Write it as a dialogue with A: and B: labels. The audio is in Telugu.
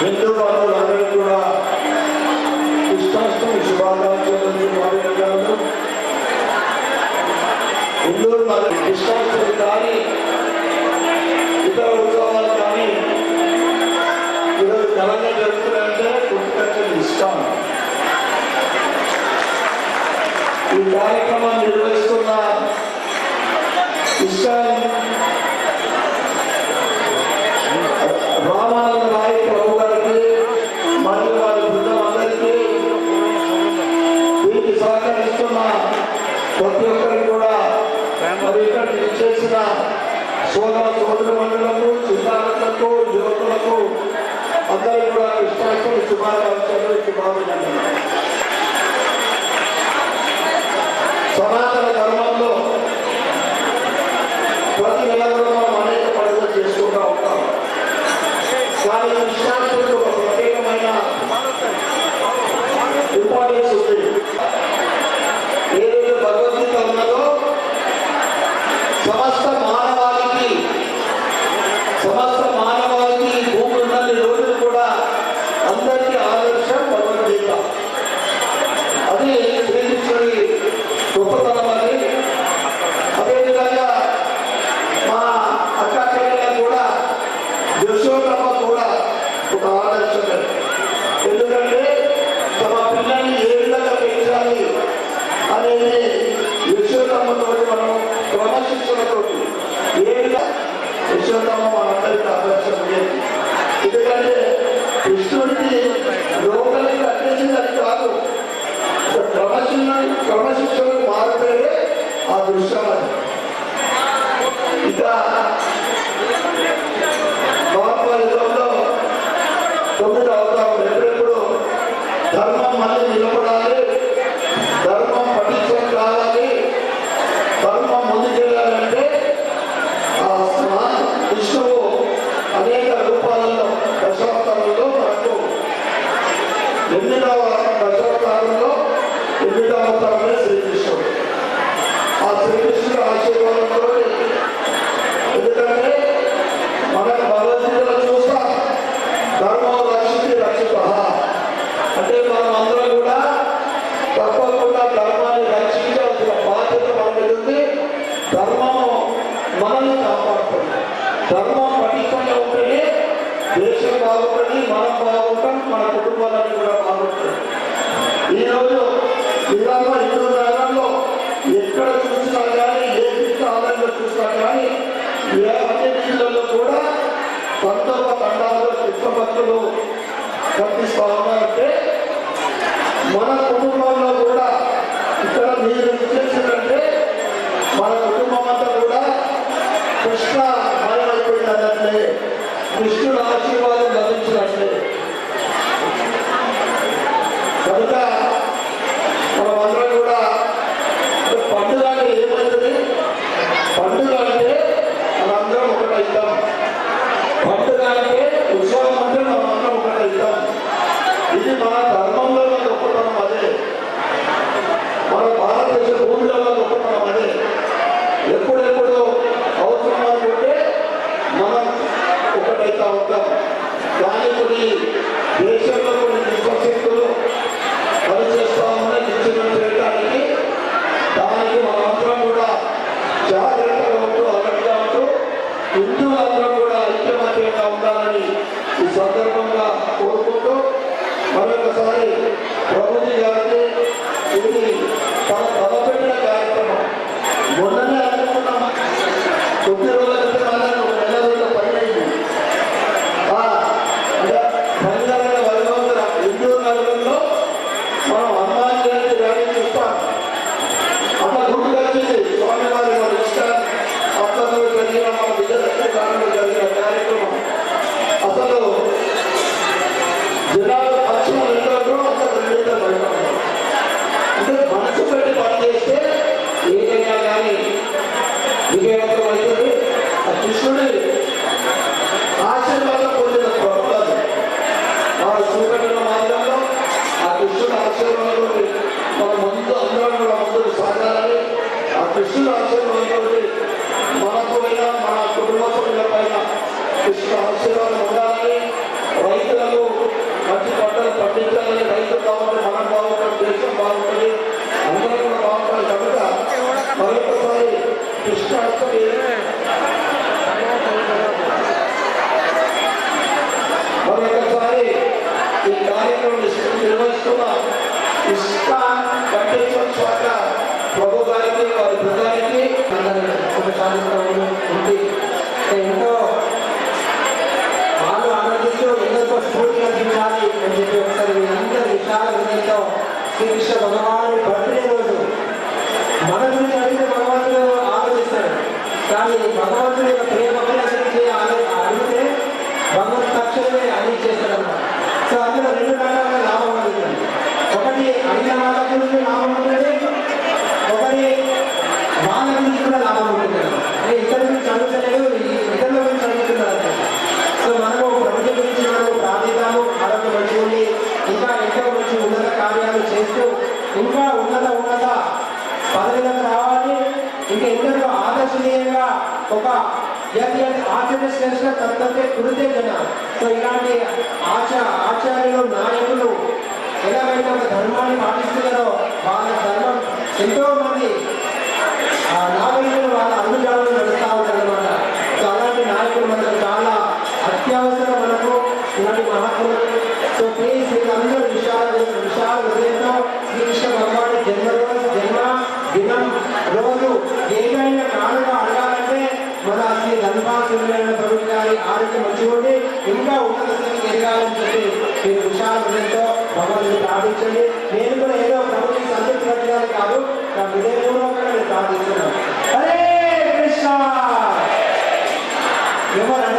A: హిందూ బంధువులందరూ కూడా కృష్ణాష్టమి శుభాకాంక్షలు తెలియజేయాలి హిందూ కృష్ణాష్టమి కానీ ఇతర ఉత్సవాలు కానీ ఈరోజు ఘనంగా జరుగుతున్నాయంటే పుట్టుకొచ్చిన ఇష్టం. ఈ కార్యక్రమాన్ని నిర్వహిస్తున్న ఇష్టం రామానంద రాయ్ ప్రభు ప్రతి ఒక్కరికి కూడా మరి ఇక్కడ చేసిన సోదర సోదరు మండలకు చిన్నారులకు యువకులకు అందరికీ కూడా కృష్ణాష్టమి శుభాకాంక్షలు శుభాభినందనలు. సనాతన ధర్మంలో ప్రతి నెల కూడా మనం అనేక పండుగలు చేసుకుంటూ ఉంటాం. కానీ కృష్ణాష్టమికి ఒక సమస్త మానవాళికి సమస్త మానవాళికి భూమి ఉన్నన్ని రోజులు కూడా అందరికీ ఆదర్శం భగవద్గీత. అది శ్రీకృష్ణుడి గొప్పతనం అది. అదేవిధంగా మా అక్క చెల్లెలు కూడా యశోదమ్మ కూడా ఒక ఆదర్శమే ఎందుకంటే తమ పిల్లల్ని ఏ విధంగా పెంచాలి అనేది యశోదమ్మతో మనం క్రమశిక్షణతో ఏ విధంగా యశోదమ్మ మనందరికీ ఆదర్శం లేదు ఎందుకంటే కృష్ణుడికి లోకల్ని కట్టేసిందని కాదు. క్రమశిక్షణ క్రమశిక్షణకు మారితే ఆ దృశ్యం అది ఇంకా మనల్ని కాపాడుతుంది ధర్మం పటిష్టంగా ఉంటేనే దేశం బాగుంటుంది మనం బాగుంటాం మన కుటుంబాలన్నీ కూడా బాగుంటుంది ఈరోజు జిల్లాలో హిందూ నగరంలో ఎక్కడ చూసినా కానీ ఏ దిక్కు ఆదాయంలో చూసినా కానీ ఏ అన్నింటిలో కూడా పంతొమ్మిది తండాల్లో కృష్ణభక్తులు కనిపిస్తా ఉన్నారంటే మన కుటుంబంలో కూడా ఇక్కడ మీరు చేసిందంటే మన కుటుంబం అంతా కూడా కృష్ణ మయమైపోయిందంటే కృష్ణుడు ఆశీర్వాదం లభించినట్లే. కనుక
B: আলোচনা శ్రీకృష్ణ భగవాను బర్త్డే రోజు. మన గురించి అడిగితే భగవంతుడు ఆలోచిస్తాడు. కానీ భగవంతుడి యొక్క చేసిన శ్రేష్ట తత్వతే కురితే సో ఇలాంటి ఆచ ఆచార్యులు నాయకులు ఎలాగైతే ఒక ధర్మాన్ని పాటిస్తున్నారో వాళ్ళ ధర్మం ఎంతో మంది ఆ నాగరికులు వాళ్ళ అనుజాలను నడుస్తూ ఉంటారు సో అలాంటి నాయకులు మనకు చాలా అత్యవసరం మనకు. ఇలాంటి మహాత్ములు. సో ప్లీజ్ మీరందరూ విశాల విశాల హృదయంతో శ్రీకృష్ణ భగవాన్ జన్మరోజు జన్మ దినం రోజు ఏదైనా కానుక అడగాలంటే మన శ్రీ ధన్పా సూర్యనారాయణ గారి ఆరోగ్యం మంచిగా ఇంకా ఉన్నత స్థితికి ఎదగాలని చెప్పి మీరు విశాల హృదయంతో భగవంతుని ప్రార్థించండి. నేను కూడా ఏదో ప్రభుత్వం సంతృప్తి పట్టడానికి కాదు నా హృదయపూర్వకంగా నేను ప్రార్థిస్తున్నాను. హరే కృష్ణ! ఎవరు